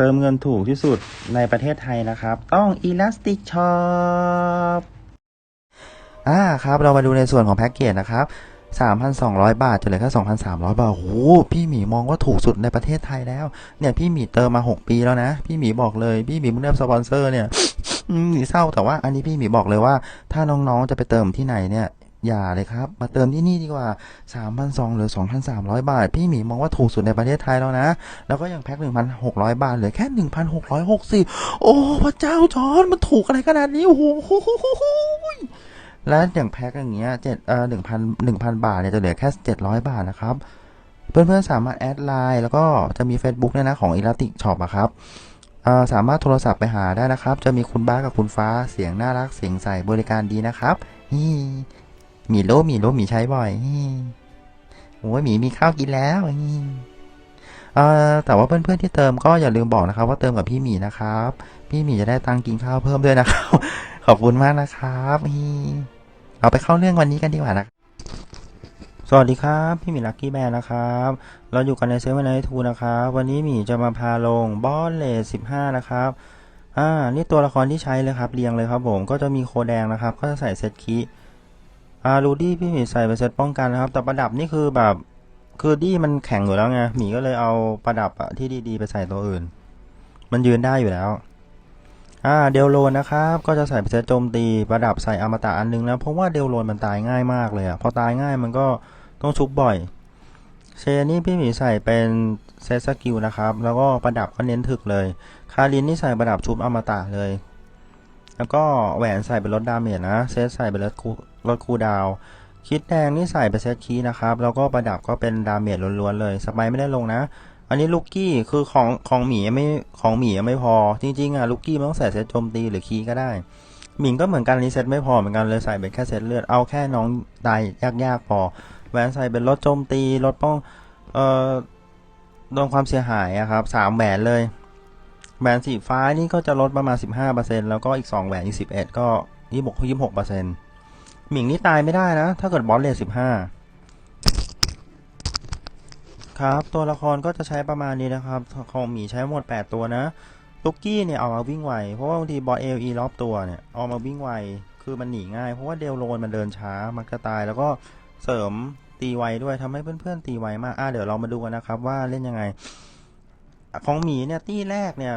เติมเงินถูกที่สุดในประเทศไทยนะครับ ต้อง Elastic Shop อ่าครับเรามาดูในส่วนของแพ็กเกจนะครับ 3,200 บาท จะเหลือแค่2,300 บาท โอ้โห พี่หมีมองว่าถูกสุดในประเทศไทยแล้ว เนี่ย พี่หมีเติมมา 6 ปีแล้วนะ พี่หมีบอกเลย พี่หมีเพิ่งได้สปอนเซอร์เนี่ยอืมหมีเศร้าแต่ว่าอันนี้พี่หมีบอกเลยว่า ถ้าน้องๆจะไปเติมที่ไหนเนี่ย อย่าเลยครับ มาเติมที่นี่ดีกว่า 3,200หรือ 2,300 บาท พี่หมีมองว่าถูกสุดในประเทศไทยแล้วนะ แล้วก็ย่างแพ็ค 1,600 บาทเหลือแค่ 1,660 โอ้พระเจ้าจอนมันถูกอะไรขนาดนี้ โอ้โหแล้วอย่างแพ็คอย่างเงี้ยเจ็ดเอ่อหนึ่งพันหนึ่งพันบาทเนี่ยจะเหลือแค่เจ็ดร้อยบาทนะครับ เพื่อนๆสามารถแอดไลน์แล้วก็จะมี Facebook เนี่ยนะของ e l a s t i c Shop อะครับสามารถโทรศัพท์ไปหาได้นะครับ จะมีคุณบ้ากับคุณฟ้าเสียงน่ารักเสียงใสบริการดีนะครับฮี่ มีโลหมีโลหมีใช้บ่อยโอ้ยหมีมีข้าวกินแล้วเอ่อแต่ว่าเพื่อนๆที่เติมก็อย่าลืมบอกนะครับ ว่าเติมกับพี่หมีนะครับ พี่หมีจะได้ตังค์กินข้าวเพิ่มด้วยนะครับ ขอบคุณมากนะครับฮีเราไปเข้าเรื่องวันนี้กันดีกว่านะสวัสดีครับ พี่หมีลักกี้แบนนะครับ เราอยู่กันในเซเว่นไนทูนะครับ วันนี้หมีจะมาพาลงบอสเลสสิบห้านะครับอ่านี่ตัวละครที่ใช้เลยครับเรียงเลยครับผมก็จะมีโคแดงนะครับ ก็จะใส่เซตคี อ่ารูดี้พี่หมีใส่เป็นเซตป้องกันนะครับ แต่ประดับนี่คือแบบ คือดี้มันแข็งอยู่แล้วไงหมีก็เลยเอาประดับอะที่ดีๆไปใส่ตัวอื่น มันยืนได้อยู่แล้วอ่าเดลโลนนะครับก็จะใส่เป็นเซตโจมตีประดับใส่อมตะอันนึงนะเพราะว่าเดลโลนมันตายง่ายมากเลยอะพอตายง่ายมันก็ต้องชุบบ่อยเชนนี่พี่หมีใส่เป็นเซตสกิลนะครับ แล้วก็ประดับก็เน้นถึกเลย คารินนี่ใส่ประดับชุบอมตะเลย แล้วก็แหวนใส่เป็นลดดาเมจนะ เซตใส่เป็นลดคู ลดคูดาวคิดแดงนี่ใส่เป็นเซตคีนะครับ แล้วก็ประดับก็เป็นดาเมจล้วนๆเลย สไปไม่ได้ลงนะ อันนี้ลูกกี้คือของของหมีไม่ของหมีไม่พอ จริงๆอะลูกกี้มันต้องใส่เซตโจมตีหรือคีก็ได้ หมิงก็เหมือนกันนี้เซตไม่พอเหมือนกันเลยใส่เป็นแค่เซตเลือด เอาแค่น้องตายยากๆพอแหวนใส่เป็นลดโจมตีลดป้อง เอ่อ โดนความเสียหายอะครับสามแหวนเลยแหวนสีฟ้านี่ก็จะลดประมาณ 15%แล้วก็อีก 2แหวนอีก11 ก็ยี่หกยี่หกเปอร์เซ็นต์ หมิงนี่ตายไม่ได้นะ ถ้าเกิดบอสเลท15ครับ ตัวละครก็จะใช้ประมาณนี้นะครับของหมีใช้หมด 8 ตัวนะลุกกี้เนี่ยเอามาวิ่งไว เพราะว่าบางทีบอสเอลีรอบตัวเนี่ยเอามาวิ่งไว คือมันหนีง่าย เพราะว่าเดลโลนมันเดินช้า มันก็ตายแล้วก็เสริมตีไวด้วยทำให้เพื่อนๆตีไวมาก อะเดี๋ยวเรามาดูกันนะครับว่าเล่นยังไง ของหมีเนี่ยตี้แรกเนี่ย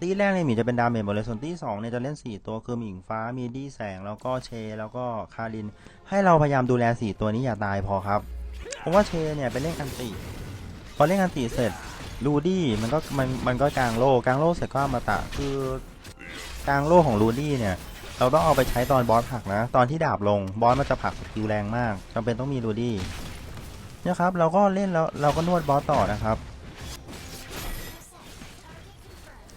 ตีแรกเนี่ยหมีจะเป็นดาเมจหมดเลยส่วนตีสองเนี่ยจะเล่น 4 ตัวคือหมิงฟ้ามีดี้แสงแล้วก็เช แล้วก็คาริน ให้เราพยายามดูแล 4 ตัวนี้อย่าตายพอครับ เพราะว่าเชเนี่ยไปเล่นอันติพอเล่นอันติเสร็จรูดี้มันก็มันมันก็กลางโล่กลางโล่เสร็จก็มาตะคือกลางโล่ของรูดี้เนี่ยเราต้องเอาไปใช้ตอนบอสผักนะ ตอนที่ดาบลงบอสมันจะผักสกิลแรงมากจำเป็นต้องมีรูดี้เนี่ยครับเราก็เล่นแล้วเราก็นวดบอสต่อนะครับ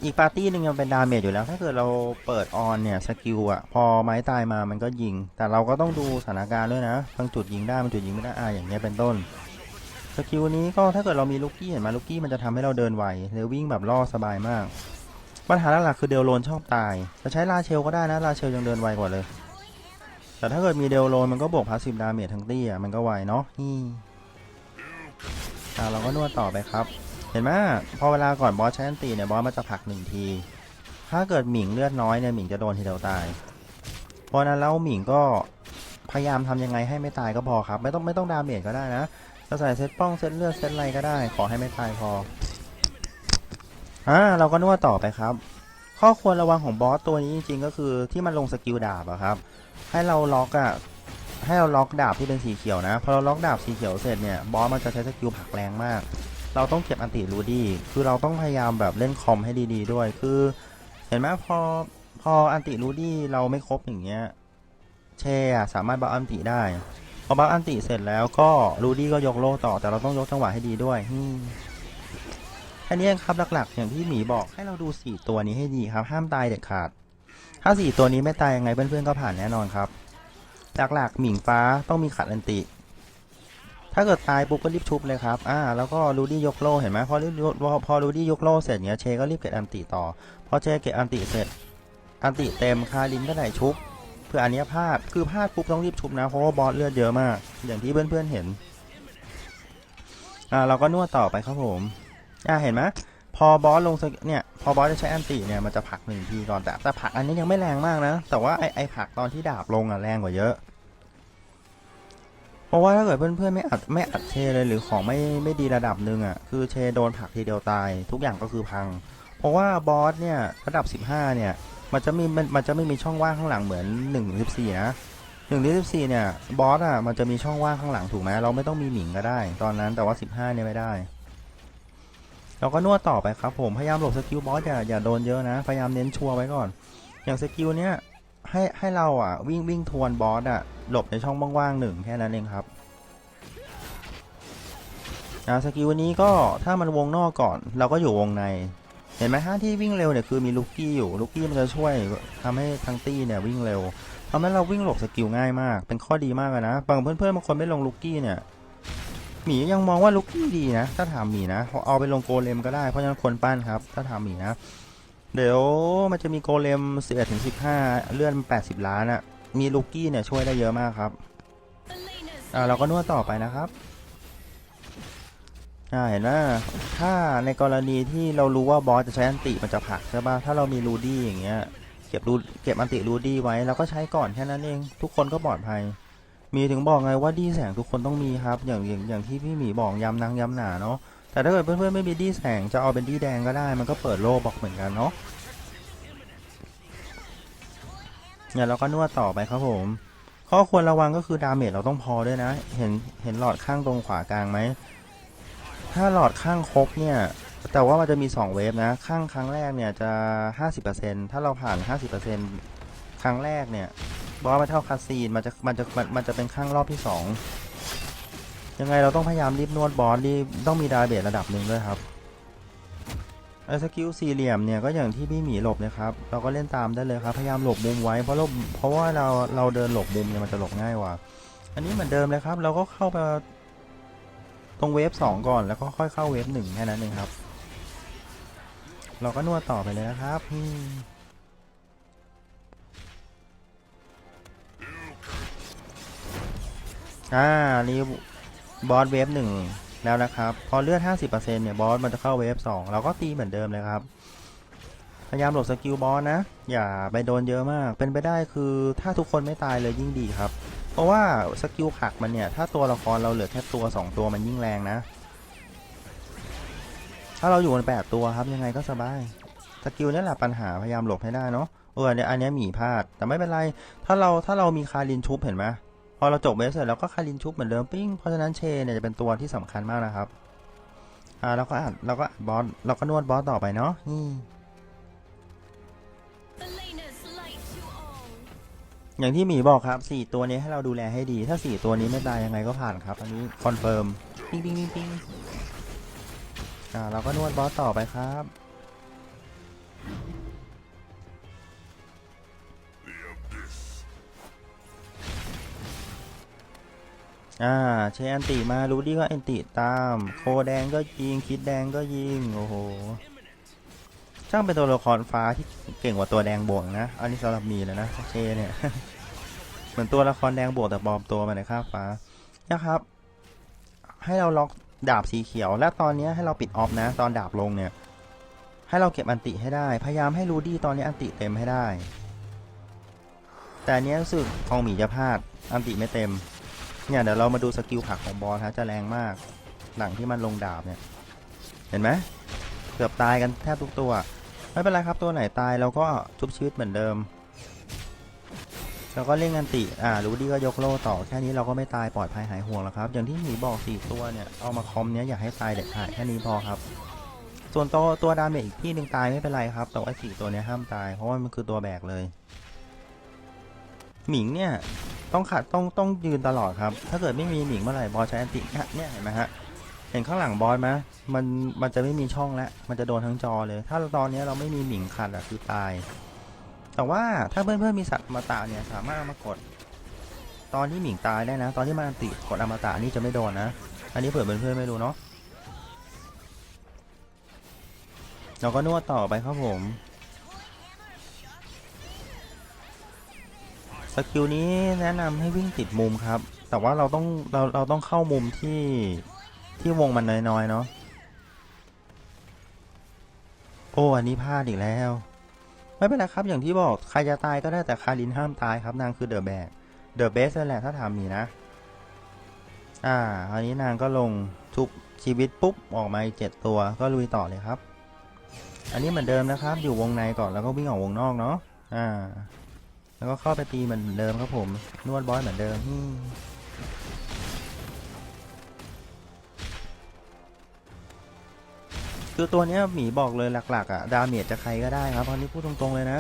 อีกปาร์ตี้หนึ่งยังเป็นดาเมจอยู่แล้ว ถ้าเกิดเราเปิดออนเนี่ยสกิลอะพอไม้ตายมามันก็ยิง แต่เราก็ต้องดูสถานการณ์ด้วยนะบางจุดยิงได้บางจุดยิงไม่ได้อ่าอย่างเงี้ยเป็นต้นสกิลนี้ก็ถ้าเกิดเรามีลูกกี้เห็นไหมลูกกี้มันจะทำให้เราเดินไวหรือวิ่งแบบล่อสบายมาก ปัญหาหลักๆคือเดลโลนชอบตายจะใช้ลาเชลก็ได้นะลาเชลยังเดินไวกว่าเลย แต่ถ้าเกิดมีเดลโลนมันก็บวกพาสซีฟดาเมจทั้งตี้อะมันก็ไวเนาะนี่อ่าเราก็นวดต่อไปครับ เห็นไหมพอเวลาก่อนบอสใช้อันตีเนี่ยบอสมันจะผลักหนึ่งที ถ้าเกิดหมิงเลือดน้อยเนี่ยหมิงจะโดนทีเดียวตาย เพราะนั้นแล้วหมิงก็พยายามทำยังไงให้ไม่ตายก็พอครับ ไม่ต้องไม่ต้องดาเมจก็ได้นะจะใส่เซตป้องเซตเลือดเซตอะไรก็ได้ ขอให้ไม่ตายพออ่าเราก็นวดต่อไปครับ ข้อควรระวังของบอสตัวนี้จริงๆ ก็คือที่มันลงสกิลดาบอะครับ ให้เราล็อกอะให้เราล็อกดาบที่เป็นสีเขียวนะพอเราล็อกดาบสีเขียวเสร็จเนี่ยบอสมันจะใช้สกิลผักแรงมาก เราต้องเก็บอันติรูดี้คือเราต้องพยายามแบบเล่นคอมให้ดีๆด้วย คือเห็นไหมพอพออันติรูดี้เราไม่ครบอย่างเงี้ยเชอะสามารถบัฟอันติได้พอบัฟอันติเสร็จแล้วก็รูดี้ก็ยกโลต่อแต่เราต้องยกจังหวะให้ดีด้วยอืมแค่นี้เองครับหลักๆ อย่างที่หมีบอกให้เราดูสี่ตัวนี้ให้ดีครับ ห้ามตายเด็ดขาด ถ้าสี่ตัวนี้ไม่ตายยังไงเพื่อนๆก็ผ่านแน่นอนครับ หลักๆหมิงฟ้าต้องมีขัดอันติ ถ้าเกิดตายปุ๊บก็รีบชุบเลยครับ อ่า แล้วก็รูดี้ยกโล่เห็นไหมพอรีบพอพอรูดี้ยกโล่เสร็จเนี้ยเชก็รีบเก็บอันติต่อ พอเชเก็บอันติเสร็จ อันติเต็มคารินก็ได้ชุบ เพื่ออันเนี้ยพลาด คือพลาดปุ๊บต้องรีบชุบนะ เพราะว่าบอสเลือดเยอะมาก อย่างที่เพื่อนๆเห็น อ่า เราก็นวดต่อไปครับผม อ่า เห็นไหมพอบอสลงสกเนี่ย พอบอสจะใช้อันติเนี่ยมันจะผักหนึ่งทีก่อนแต่แต่ผักอันนี้ยังไม่แรงมากนะ แต่ว่าไอไอผักตอนที่ดาบลงอะแรงกว่าเยอะ เพราะว่าถ้าเกิดเพื่อนๆไม่อัดไม่อัดเชเลยหรือของไม่ไม่ดีระดับหนึ่งอะคือเชโดนผลักทีเดียวตาย ทุกอย่างก็คือพัง เพราะว่าบอสเนี่ยระดับ 15 เนี่ยมันจะมีมันมันจะไม่มีช่องว่างข้างหลังเหมือน1นึ่งสิบสี่นะหนึ่งสิบสี่เนี่ยบอสอะมันจะมีช่องว่างข้างหลังถูกไหมเราไม่ต้องมีหมิงก็ได้ ตอนนั้นแต่ว่า 15เนี่ยไม่ได้เราก็นวดต่อไปครับผมพยายามหลบสกิลบอสอย่าอย่าโดนเยอะนะพยายามเน้นชัวร์ไว้ก่อน อย่างสกิลเนี้ย ให้ให้เราอะ วิ่งวิ่งทวนบอสอะ หลบในช่องว่างๆหนึ่งแค่นั้นเองครับอ่าสกิลนี้ก็ถ้ามันวงนอกก่อน เราก็อยู่วงใน เห็นไหมฮะที่วิ่งเร็วเนี่ยคือมีลูกกี้อยู่ลูกกี้มันจะช่วยทำให้ทั้งตี้เนี่ยวิ่งเร็วทำให้เราวิ่งหลบสกิลง่ายมาก เป็นข้อดีมากนะบางเพื่อนๆบางคนไม่ลงลูกกี้เนี่ยหมียังมองว่าลูกกี้ดีนะ ถ้าถามหมีนะเอาไปลงโกเลมก็ได้เพราะฉะนั้นคนปั้นครับ ถ้าถามหมีนะ เดี๋ยวมันจะมีโกเลม 11ถึง15 เลื่อน 80 ล้านอะมีลูกกี้เนี่ยช่วยได้เยอะมากครับ อ่าเราก็นวดต่อไปนะครับ อ่าเห็นว่าถ้าในกรณีที่เรารู้ว่าบอสจะใช้อันติมันจะผักใช่ป่ะ ถ้าเรามีรูดี้อย่างเงี้ย เก็บรูเก็บอันติรูดี้ไว้เราก็ใช้ก่อนแค่นั้นเอง ทุกคนก็ปลอดภัย มีถึงบอกไงว่าดีแสงทุกคนต้องมีครับ อย่างอย่างอย่างที่พี่หมีบอกย้ำนังย้ำหนาเนาะ แต่ถ้าเกิดเพื่อนๆไม่มีดีแสงจะเอาเป็นดีแดงก็ได้ มันก็เปิดโลบอกเหมือนกันเนาะเนี่ยเราก็นวดต่อไปครับผม ข้อควรระวังก็คือดาเมจเราต้องพอด้วยนะ เห็นเห็นหลอดข้างตรงขวากลางไหม ถ้าหลอดข้างครบเนี่ย แต่ว่ามันจะมี 2 เวฟนะ ข้างครั้งแรกเนี่ยจะ 50%ถ้าเราผ่าน 50%ครั้งแรกเนี่ยบอสมาเท่าคาซีนมันจะมันจะมันมันจะเป็นข้างรอบที่ 2 ยังไงเราต้องพยายามรีบนวดบอสรีบต้องมีดาเบจระดับหนึ่งด้วยครับไอ้สกิลสี่เหลี่ยมเนี่ยก็อย่างที่พี่หมีหลบนะครับ เราก็เล่นตามได้เลยครับ พยายามหลบมุมไว้เพราะเราเพราะว่าเราเราเดินหลบมุมเนี่ยมันจะหลบง่ายกว่า อันนี้เหมือนเดิมเลยครับ เราก็เข้าไปตรงเวฟสองก่อนแล้วก็ค่อยเข้าเวฟหนึ่งแค่นั้นเองครับ เราก็นวดต่อไปเลยนะครับอ่านี่ บอสเวฟหนึ่งแล้วนะครับ พอเลือด 50%เนี่ยบอสมันจะเข้าเวฟสองเราก็ตีเหมือนเดิมเลยครับ พยายามหลบสกิลบอสนะ อย่าไปโดนเยอะมาก เป็นไปได้คือถ้าทุกคนไม่ตายเลยยิ่งดีครับ เพราะว่าสกิลผลักมันเนี่ย ถ้าตัวละครเราเหลือแค่ตัว 2 ตัวมันยิ่งแรงนะ ถ้าเราอยู่กันแปดตัวครับยังไงก็สบาย สกิลนี่แหละปัญหาพยายามหลบให้ได้เนาะเออเนี่ยอันนี้หมีพลาด แต่ไม่เป็นไร ถ้าเราถ้าเรามีคารินชุบเห็นไหม พอเราจบเวฟเสร็จเราก็คารินชุบเหมือนเดิมปิ้งเพราะฉะนั้นเชเนี่ยจะเป็นตัวที่สำคัญมากนะครับอ่าเราก็อัดเราก็อัดบอสเราก็นวดบอสต่อไปเนาะนี่อย่างที่หมีบอกครับสี่ตัวนี้ให้เราดูแลให้ดี ถ้าสี่ตัวนี้ไม่ตายยังไงก็ผ่านครับ อันนี้คอนเฟิร์ม ปิ้งปิ้งปิ้งปิ้งอ่าเราก็นวดบอสต่อไปครับ อ่าเชอันติมารู้ดีก็อันติตาม โคแดงก็ยิง คิดแดงก็ยิง โอ้โหช่างเป็นตัวละครฟ้าที่เก่งกว่าตัวแดงบวกนะ อันนี้สำหรับมีเลยนะเชเนี่ยเหมือนตัวละครแดงบวกแต่ปลอมตัวมาในค่าฟ้านะครับ ให้เราล็อกดาบสีเขียว และตอนนี้ให้เราปิดออฟนะ ตอนดาบลงเนี่ย ให้เราเก็บอันติให้ได้ พยายามให้รูดี้ตอนนี้อันติเต็มให้ได้ แต่เนี้ยรู้สึกทองหมีจะพลาดอันติไม่เต็ม เนี่ยเดี๋ยวเรามาดูสกิลผักของบอสฮะจะแรงมากหลังที่มันลงดาบเนี่ย เห็นไหมเกือบตายกันแทบทุกตัว ไม่เป็นไรครับตัวไหนตายเราก็ชุบชีวิตเหมือนเดิมแล้วก็เล่นกันติ อ่า รู้ดีก็ยกโล่ต่อ แค่นี้เราก็ไม่ตายปลอดภัยหายห่วงแล้วครับ อย่างที่หมีบอกสี่ตัวเนี่ย เอามาคอมเนี้ยอย่าให้ตายเด็ดขาดแค่นี้พอครับ ส่วนตัวตัวดาเมจอีกที่หนึ่งตายไม่เป็นไรครับ แต่ว่าสี่ตัวเนี้ยห้ามตาย เพราะว่ามันคือตัวแบกเลย หมิงเนี่ยต้องขัดต้องต้องยืนตลอดครับ ถ้าเกิดไม่มีหมิงเมื่อไหร่บอสใช้แอนติเนี่ยเห็นไหมฮะเห็นข้างหลังบอสไหมมันมันจะไม่มีช่องแล้วมันจะโดนทั้งจอเลย ถ้าตอนนี้เราไม่มีหมิงขัดอะคือตาย แต่ว่าถ้าเพื่อนๆมีสัตว์อมตะเนี่ยสามารถเอามากด ตอนที่หมิงตายได้นะ ตอนที่มันอันติกดอมตะนี่จะไม่โดนนะ อันนี้เผื่อเพื่อนๆไม่รู้เนาะเราก็นวดต่อไปครับผม กิลนี้แนะนำให้วิ่งติดมุมครับ แต่ว่าเราต้องเราเราต้องเข้ามุมที่ที่วงมันน้อยๆเนาะโอ้อันนี้พลาดอีกแล้ว ไม่เป็นไรครับอย่างที่บอกใครจะตายก็ได้แต่คารินห้ามตายครับนางคือเดอะแบกเดอะเบสนั่นแหละถ้าถามหมีนะ อ่าคราวนี้นางก็ลงทุบชีวิตปุ๊บออกมาอีกเจ็ดตัวก็ลุยต่อเลยครับ อันนี้เหมือนเดิมนะครับ อยู่วงในก่อนแล้วก็วิ่งออกวงนอกเนาะอ่า แล้วก็เข้าไปตีเหมือนเดิมครับผม นวดบอสเหมือนเดิมคือตัวนี้หมีบอกเลยหลักๆอะดาเมจจะใครก็ได้ครับตอนนี้พูดตรงๆเลยนะ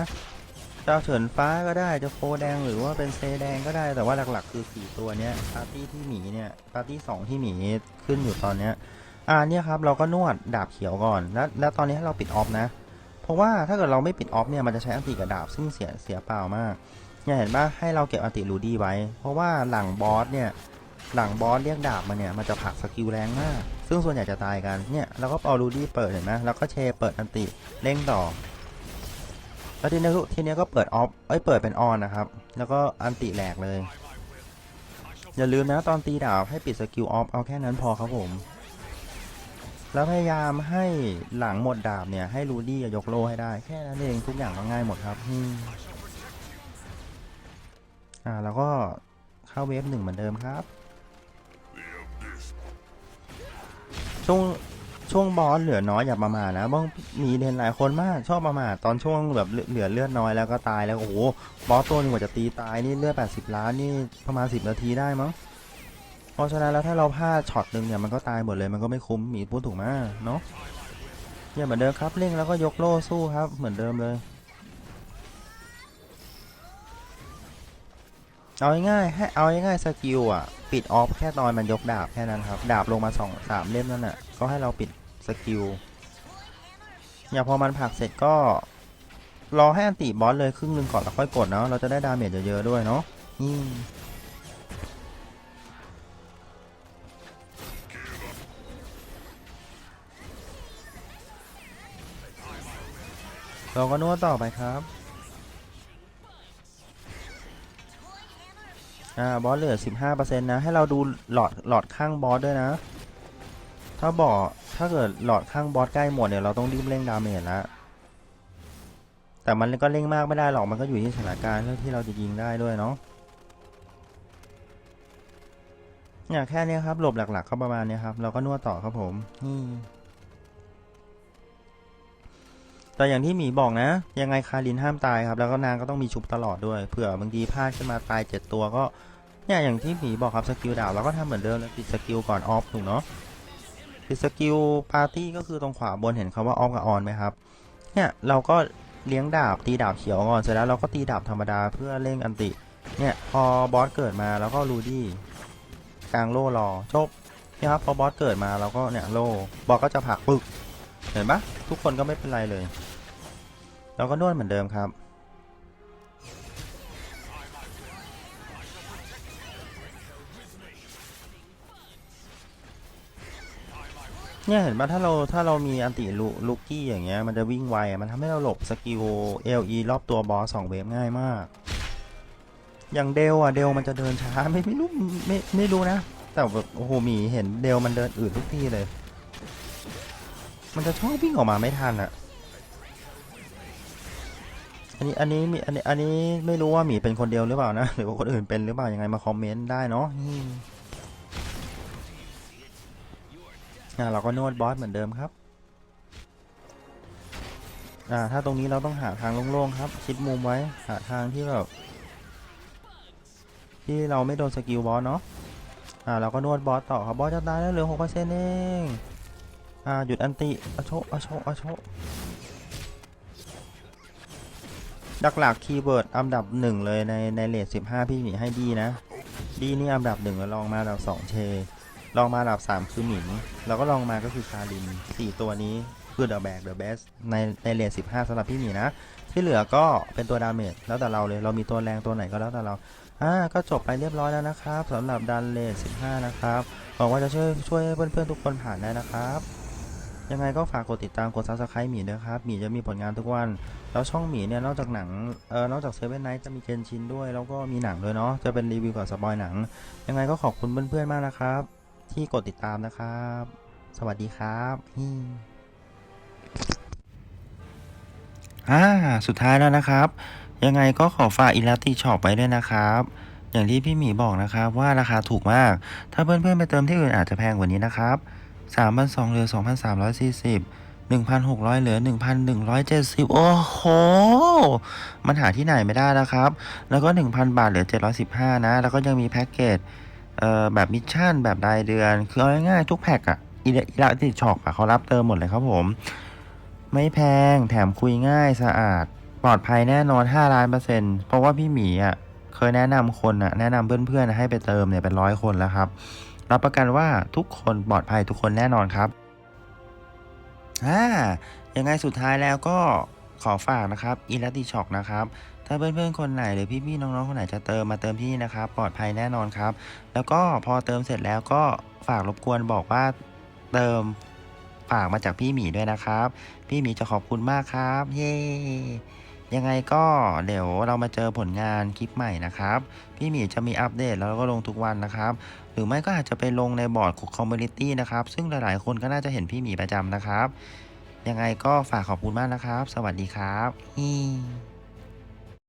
จ้าเฉินฟ้าก็ได้จะโฟแดงหรือว่าเป็นเซแดงก็ได้แต่ว่าหลักๆคือสี่ตัวเนี้ยปาร์ตี้ที่หมีเนี่ยปาร์ตี้สองที่หมีขึ้นอยู่ตอนเนี้ยอ่าเนี่ยครับเราก็นวดดาบเขียวก่อนแล้วแล้วตอนนี้ให้เราปิดออฟนะ ราะว่าถ้าเกิดเราไม่ปิดออฟเนี่ยมันจะใช้อันติกับดาบซึ่งเสียเสียเปล่ามากเนี่ยเห็นปะให้เราเก็บอันติลูดี้ไว้ เพราะว่าหลังบอสเนี่ยหลังบอสเรียกดาบมาเนี่ยมันจะผักสกิลแรงมาก ซึ่งส่วนใหญ่จะตายกันเนี่ยเราก็เอาลูดี้เปิดเห็นไหมแล้วก็เชเปิดอันติเร่งต่อแล้วทีนี้ทีนี้ก็เปิดออฟเอ้ยเปิดเป็นออนนะครับ แล้วก็อันติแหลกเลย อย่าลืมนะตอนตีดาบให้ปิดสกิลออฟเอาแค่นั้นพอครับผม แล้วพยายามให้หลังหมดดาบเนี่ยให้รูดี้ยกโลให้ได้ แค่นั้นเองทุกอย่างก็ง่ายหมดครับอืมอ่าแล้วก็เข้าเวฟหนึ่งเหมือนเดิมครับช่วงช่วงบอสเหลือน้อยอย่าประมาทนะบ้างมีเห็นหลายคนมากชอบประมาทตอนช่วงแบบเหลือเลือดน้อยแล้วก็ตายแล้วโอ้โหบอสตัวนึงกว่าจะตีตายนี่เลือด80ล้านนี่ประมาณ10นาทีได้มั้ง ราะฉะนั้นแล้วถ้าเราพลาดช็อตหนึ่งเนี่ยมันก็ตายหมดเลยมันก็ไม่คุ้มมีพูดถูกไหมเนาะเนี่ยเหมือนเดิมครับเร่งแล้วก็ยกโล่สู้ครับ เหมือนเดิมเลย เอาง่ายๆให้เอาง่ายๆสกิลอะ ปิดออฟแค่ตอนมันยกดาบแค่นั้นครับ ดาบลงมาสองสามเล่มนั่นน่ะก็ให้เราปิดสกิลอย่าพอมันผลักเสร็จก็รอให้อันติบอสเลยครึ่งหนึ่งก่อนแล้วค่อยกดเนาะเราจะได้ดาเมจเยอะๆด้วยเนาะอืม เราก็นวดต่อไปครับอ่าบอสเหลือ 15%นะให้เราดูหลอดหลอดข้างบอสด้วยนะ ถ้าบอกถ้าเกิดหลอดข้างบอสใกล้หมดเนี่ยเราต้องรีบเร่งดาเมจแล้วแต่มันก็เร่งมากไม่ได้หรอกมันก็อยู่ที่สถานการณ์ที่เราจะยิงได้ด้วยเนาะเนี่ยแค่นี้ครับหลบหลักๆเขาประมาณเนี้ยครับ เราก็นวดต่อครับผมอื แต่อย่างที่หมีบอกนะ ยังไงคารินห้ามตายครับ แล้วก็นางก็ต้องมีชุบตลอดด้วยเผื่อบางทีพลาดขึ้นมาตายเจ็ดตัวก็เนี่ยอย่างที่หมีบอกครับสกิลดาบเราก็ทำเหมือนเดิมแล้วปิดสกิลก่อนออฟถูกเนาะปิดสกิลปาร์ตี้ก็คือตรงขวาบนเห็นคาว่าออฟกับออนไหมครับเนี่ยเราก็เลี้ยงดาบตีดาบเขียวก่อนเสร็จแล้วเราก็ตีดาบธรรมดาเพื่อเร่งอันติ เนี่ยพอบอสเกิดมาแล้วก็รูดี้กลางโล่รอจบนี่ยครับพอบอสเกิดมาเราก็เนี่ยโล่บอสก็จะผักปึกเห็นปะทุกคนก็ไม่เป็นไรเลย เราก็นวดเหมือนเดิมครับ เนี่ยเห็นปะถ้าเราถ้าเรามีอันติลูลูกี้อย่างเงี้ยมันจะวิ่งไว มันทำให้เราหลบสกิล LE รอบตัวบอสสองเวฟง่ายมาก อย่างเดลอะเดลมันจะเดินช้าไม่ไม่รู้ไม่ไม่รู้นะ แต่แบบโอ้โหหมีเห็นเดลมันเดินอืดทุกที่เลย มันจะชอบวิ่งออกมาไม่ทันอะ อันนี้อันนี้มีอันนี้อันนี้ไม่รู้ว่าหมีเป็นคนเดียวหรือเปล่านะหรือว่าคนอื่นเป็นหรือเปล่ายังไงมาคอมเมนต์ได้เนาะอ่าเราก็นวดบอสเหมือนเดิมครับอ่าถ้าตรงนี้เราต้องหาทางโล่งๆครับคิดมุมไว้หาทางที่แบบที่เราไม่โดนสกิลบอสเนาะอ่าเราก็นวดบอสต่อครับบอสจะตายแล้วเหลือหกเปอร์เซ็นต์เองอ่าหยุดอันติอโชอโชอโช หลักคีย์เวิร์ดอันดับหนึ่งเลยในในเลทสิบห้าพี่หมีให้ดีนะ ดีนี่อันดับหนึ่งแล้วลองมาอันดับสองเชลองมาอันดับสามคือหมิงแล้วก็ลองมาก็คือคารินสี่ตัวนี้คือเดอะแบกเดอะเบสในในเลทสิบห้าสำหรับพี่หมีนะ ที่เหลือก็เป็นตัวดาเมจแล้วแต่เราเลยเรามีตัวแรงตัวไหนก็แล้วแต่เราอ่าก็จบไปเรียบร้อยแล้วนะครับสำหรับดันเลทสิบห้านะครับหวังว่าจะช่วยช่วยเพื่อนๆทุกคนผ่านได้นะครับ ยังไงก็ฝากกดติดตามกด subscribe หมีด้วยครับ หมีจะมีผลงานทุกวัน แล้วช่องหมีเนี่ยนอกจากหนัง เออนอกจากเซเว่นไนท์จะมีเกนชินด้วย แล้วก็มีหนังด้วยเนาะ จะเป็นรีวิวกับสปอยหนัง ยังไงก็ขอบคุณเพื่อนๆมากนะครับ ที่กดติดตามนะครับ สวัสดีครับอืมอ่า สุดท้ายแล้วนะครับ ยังไงก็ขอฝากอิลาติช็อปไปด้วยนะครับอย่างที่พี่หมีบอกนะครับว่าราคาถูกมาก ถ้าเพื่อนๆไปเติมที่อื่นอาจจะแพงกว่านี้นะครับ 3,200เหลือ 2,340 1,600 เหลือ 1,170 โอ้โห มันหาที่ไหนไม่ได้แล้วครับ แล้วก็ 1,000 บาทเหลือ 715 นะ แล้วก็ยังมีแพ็กเกจเอ่อแบบมิชชั่นแบบรายเดือน คือเอาง่ายๆทุกแพ็กอะอิลาติช็อปอะเขารับเติมหมดเลยครับผม ไม่แพงแถมคุยง่ายสะอาด ปลอดภัยแน่นอน 5 ล้านเปอร์เซ็นต์เพราะว่าพี่หมีอะเคยแนะนำคนอะแนะนำเพื่อนๆให้ไปเติมเนี่ยเป็นร้อยคนแล้วครับ รับประกันว่าทุกคนปลอดภัยทุกคนแน่นอนครับอ่ายังไงสุดท้ายแล้วก็ขอฝากนะครับอีลัติช็อกนะครับ ถ้าเพื่อนๆคนไหนหรือพี่ๆน้องๆคนไหนจะเติมมาเติมที่นี่นะครับ ปลอดภัยแน่นอนครับ แล้วก็พอเติมเสร็จแล้วก็ฝากรบกวนบอกว่าเติมฝากมาจากพี่หมีด้วยนะครับ พี่หมีจะขอบคุณมากครับ เย้ ยังไงก็เดี๋ยวเรามาเจอผลงานคลิปใหม่นะครับ พี่หมีจะมีอัปเดตแล้วก็ลงทุกวันนะครับ หรือไม่ก็อาจจะไปลงในบอร์ดคอมมูนิตี้นะครับ ซึ่งหลายๆ คนก็น่าจะเห็นพี่หมีประจำนะครับ ยังไงก็ฝากขอบคุณมากนะครับ สวัสดีครับฮี